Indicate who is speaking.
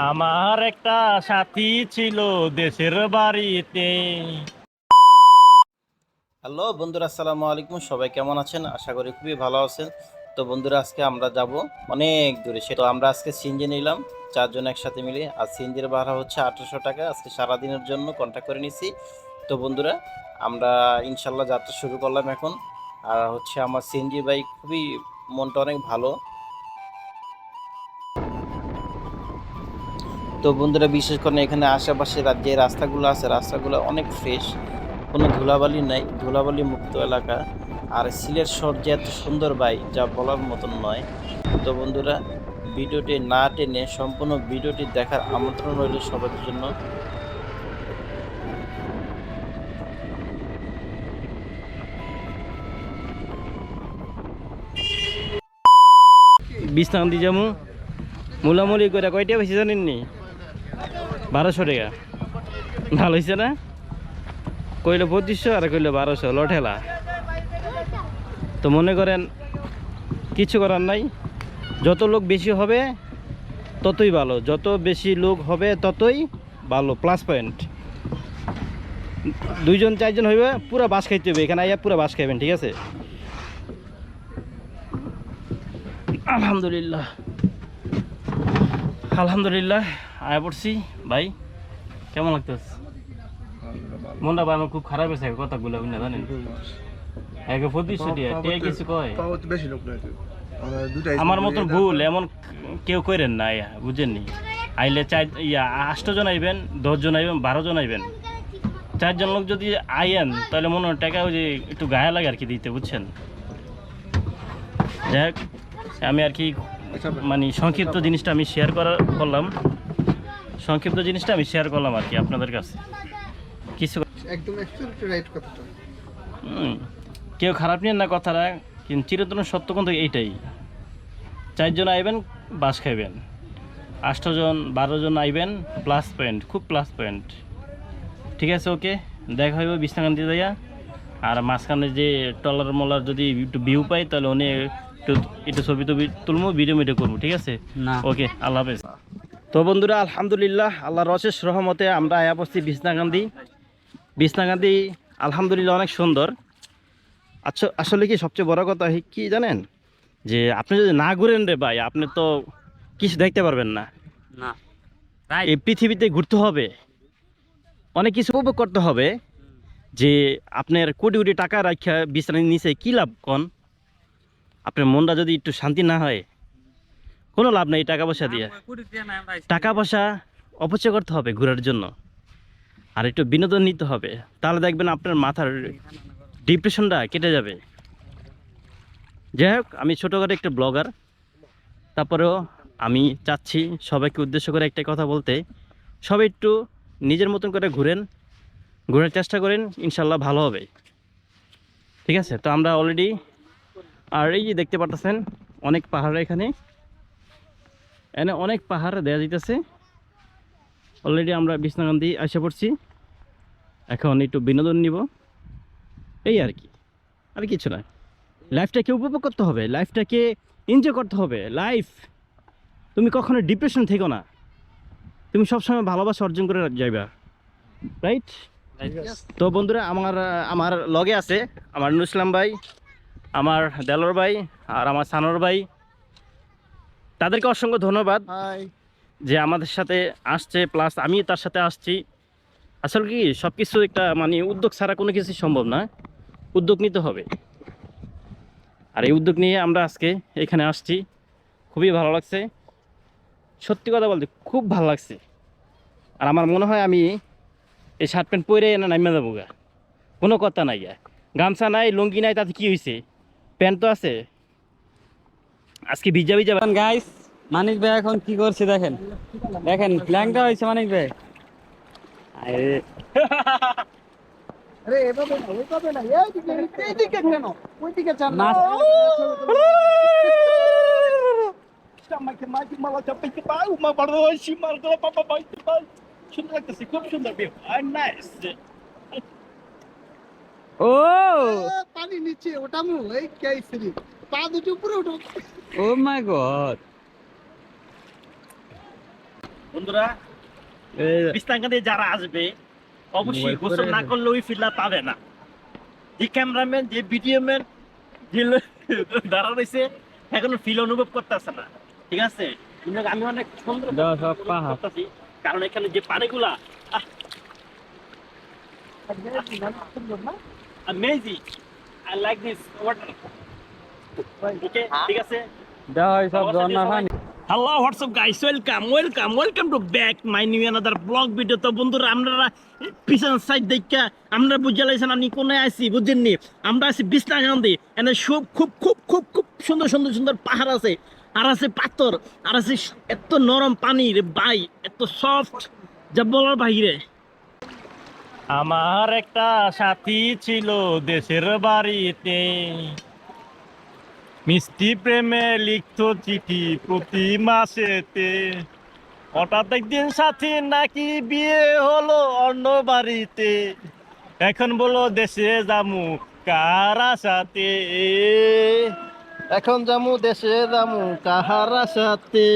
Speaker 1: আমার একটা সাথী ছিল দেশের বাড়িতে।
Speaker 2: হ্যালো বন্ধুরা, আসসালামু আলাইকুম। সবাই কেমন আছেন? আশা করি খুবই ভালো আছেন। তো বন্ধুরা, আজকে আমরা যাব অনেক দূরে। সেটা আমরা আজকে সিনজি নিলাম, চারজন একসাথে মিলে। আর সিনজির ভাড়া হচ্ছে আঠারোশো টাকা। আজকে সারাদিনের জন্য কন্ট্যাক্ট করে নিছি। তো বন্ধুরা, আমরা ইনশাল্লাহ যাত্রা শুরু করলাম এখন। আর হচ্ছে আমার সিনজি বাইক খুবই মনটা অনেক ভালো। তো বন্ধুরা বিশেষ করে এখানে আশেপাশে যে রাস্তাগুলো আছে, রাস্তাগুলো অনেক ফ্রেশ কোনো ধুলাবালি নাই, ধুলাবালি মুক্ত এলাকা। আর সিলেট শহর যে এত সুন্দর বাই যা বলার মতন নয়। তো বন্ধুরা, ভিডিওটি না টেনে সম্পূর্ণ ভিডিওটি দেখার আমন্ত্রণ রইল সবার জন্য।
Speaker 1: বিছনাকান্দি যামু মুলামুলি করে কয়টা বেশি জানেন নি বারোশো টাকা। ভালো হয়েছে না? কইলো পঁচিশশো আর কইলো বারোশো, লঠেলা। তো মনে করেন, কিছু করার নাই। যত লোক বেশি হবে, ততই ভালো। যত বেশি লোক হবে, ততই ভালো। প্লাস পয়েন্ট দুইজন, চারজন হইবে, পুরো বাস খাইতে হবে এখানে আইয়া পুরো বাস খাইবেন, ঠিক আছে? আলহামদুলিল্লাহ। আলহামদুলিল্লাহ। আয়া পড়ছি। ভাই কেমন লাগতেছে? মনটা ভাই আমার খুব খারাপ হয়েছে কথাগুলো বুঝলে জানেন? একে পঁচিশশো টিয়া টিয়া কিছু কয়?
Speaker 3: বেশি লোক নয় তো। আমরা
Speaker 1: মতন ভুল এমন কেউ করেন না ইয়া বুঝেননি? আইলে চার ইয়া আষ্ট জন আইবেন দশ জন আইবেন বারো জন আইবেন। চারজন লোক যদি আইয়েন তাহলে মনে হয় টাকা ওই যে একটু গায়ে লাগে আর কি দিতে বুঝছেন? যাই আমি আর কি মানে সংক্ষিপ্ত জিনিসটা আমি শেয়ার করা করলাম। সংক্ষিপ্ত জিনিসটা আমি শেয়ার করলাম আর কি আপনাদের কাছে। কিছু
Speaker 3: একদম রাইট কথাটা।
Speaker 1: কেউ খারাপ নিয়ে না কথাটা কিন্তু চিরতন সত্য কিন্তু এইটাই। চারজন আইবেন বাস খাইবেন। আষ্টজন বারো জন আইবেন প্লাস পয়েন্ট খুব প্লাস পয়েন্ট ঠিক আছে ওকে দেখা হইব বিছনাকান্তি যাইয়া। আর মাঝখানে যে টলার মলার যদি একটু ভিউ পাই তাহলে উনি একটু একটু ছবি টবি তুলবো ভিডিও মিডিও করব ঠিক আছে?
Speaker 4: না।
Speaker 1: ওকে আল্লাহ হাফেজ। তো বন্ধুরা আলহামদুলিল্লাহ আল্লাহর অশেষ রহমতে আমরা আয়া পড়ছি বিছনাকান্দি বিছনাকান্দি আলহামদুলিল্লাহ অনেক সুন্দর। আচ্ছা আসলে কি সবচেয়ে বড় কথা কি জানেন? যে আপনি যদি না ঘুরেন রে ভাই আপনি তো কিছু দেখতে পারবেন না।
Speaker 4: না
Speaker 1: এই পৃথিবীতে ঘুরতে হবে। অনেক কিছু উপভোগ করতে হবে। যে আপনার কোটি কোটি টাকা রাখা বিছানার নিচে কী লাভ কন? আপনার মনটা যদি একটু শান্তি না হয় কোনো লাভ নেই টাকা পয়সা দিয়ে। টাকা পয়সা অপচয় করতে হবে ঘোরার জন্য। আর একটু বিনোদন নিতে হবে। তাহলে দেখবেন আপনার মাথার ডিপ্রেশনটা কেটে যাবে। যাই হোক আমি ছোটোখাটো একটা ব্লগার। তারপরেও আমি চাচ্ছি সবাইকে উদ্দেশ্য করে একটা কথা বলতে সবাই একটু নিজের মতন করে ঘুরেন। ঘোরার চেষ্টা করেন ইনশাল্লাহ ভালো হবে। ঠিক আছে? তো আমরা অলরেডি আর এই যে দেখতে পারতেছেন অনেক পাহাড় এখানে। এনে অনেক পাহাড় দেওয়া যাইতেছে। অলরেডি আমরা বিছনাকান্দি এসে পড়ছি। এখন একটু বিনোদন নিব। এই আর কি। আর কিছু না। লাইফটাকে উপভোগ করতে হবে। লাইফটাকে এনজয় করতে হবে। লাইফ তুমি কখনো ডিপ্রেশন থেকো না। তুমি সবসময় ভালোবাসা অর্জন করে যাইবা। রাইট তো বন্ধুরা আমার আমার লগে আছে আমার নুসলাম ভাই আমার দেলোর ভাই আর আমার সানোর ভাই। তাদেরকে অসংখ্য ধন্যবাদ যে আমাদের সাথে আসছে প্লাস আমি তার সাথে আসছি। আসলে কি সব কিছু একটা মানে উদ্যোগ ছাড়া কোনো কিছু সম্ভব না। উদ্যোগ নিতে হবে। আর এই উদ্যোগ নিয়ে আমরা আজকে এখানে আসছি। খুবই ভালো লাগছে। সত্যি কথা বলতে খুব ভালো লাগছে। আর আমার মনে হয় আমি এই শার্ট প্যান্ট পরে না নামিয়ে যাব গা। কোনো কথা নাই গা। গামছা নাই লুঙ্গি নাই তাতে কি হয়েছে প্যান্ট তো আছে। আজকে ভিজা ভিজা
Speaker 4: গাইস মানিক ভাই এখন কি করছে দেখেন? দেখেন প্ল্যানটা হয়েছে মানিক ভাই। আরে।
Speaker 3: আরে এভাবে না। ওইভাবে না এইদিকে এইদিকে কেন? ওইদিকে চান না।
Speaker 4: মাছ-
Speaker 1: মাইকে মালা মা বড় হইছি পাপা বাইতে সুন্দর লাগতেছে খুব সুন্দর ভিউ আর নাইস
Speaker 4: ও!
Speaker 3: পানি নিচে ওটামু এই কেসরি পা দুটো উপরে উঠো।
Speaker 4: ও মাই গড
Speaker 1: বন্ধুরা বিস্তাঙ্গাতে যারা আসবে অবশ্যই গোসল না করলে ওই ফিল্ডটা পাবে না। যে ক্যামেরাম্যান যে ভিডিও ম্যান যে দাঁড়া রয়েছে এখনও ফিল অনুভব করতেছে না। ঠিক আছে? আমি অনেক সুন্দর। করতেছি কারণ এখানে যে পানিগুলা amazing I like this water okay ঠিক আছে?
Speaker 4: হয় সব পানি।
Speaker 1: Hello WhatsApp guys welcome welcome welcome to back my new another blog video তো বন্ধুরা, আপনারা পিছন সাইড দেখা আমরা বুঝে লাইছেন আমি কোনে আইছি বুঝছেন নি আমরা আছি বিষ্ণাগান্ধী এনে সব খুব খুব খুব খুব সুন্দর সুন্দর সুন্দর পাহাড় আছে। আর আছে পাথর, আর আছে এত নরম পানি রে ভাই, এত সফট যা বলার বাইরে আমার একটা সাথী ছিল দেশের বাড়িতে। মিষ্টি প্রেমে লিখত চিঠি প্রতি মাসেতে। হঠাৎ একদিন সাথী নাকি বিয়ে হলো অন্য বাড়িতে। এখন বলো দেশে যামু কারা সাথে এখন যামু দেশে যামু কাহারা সাথে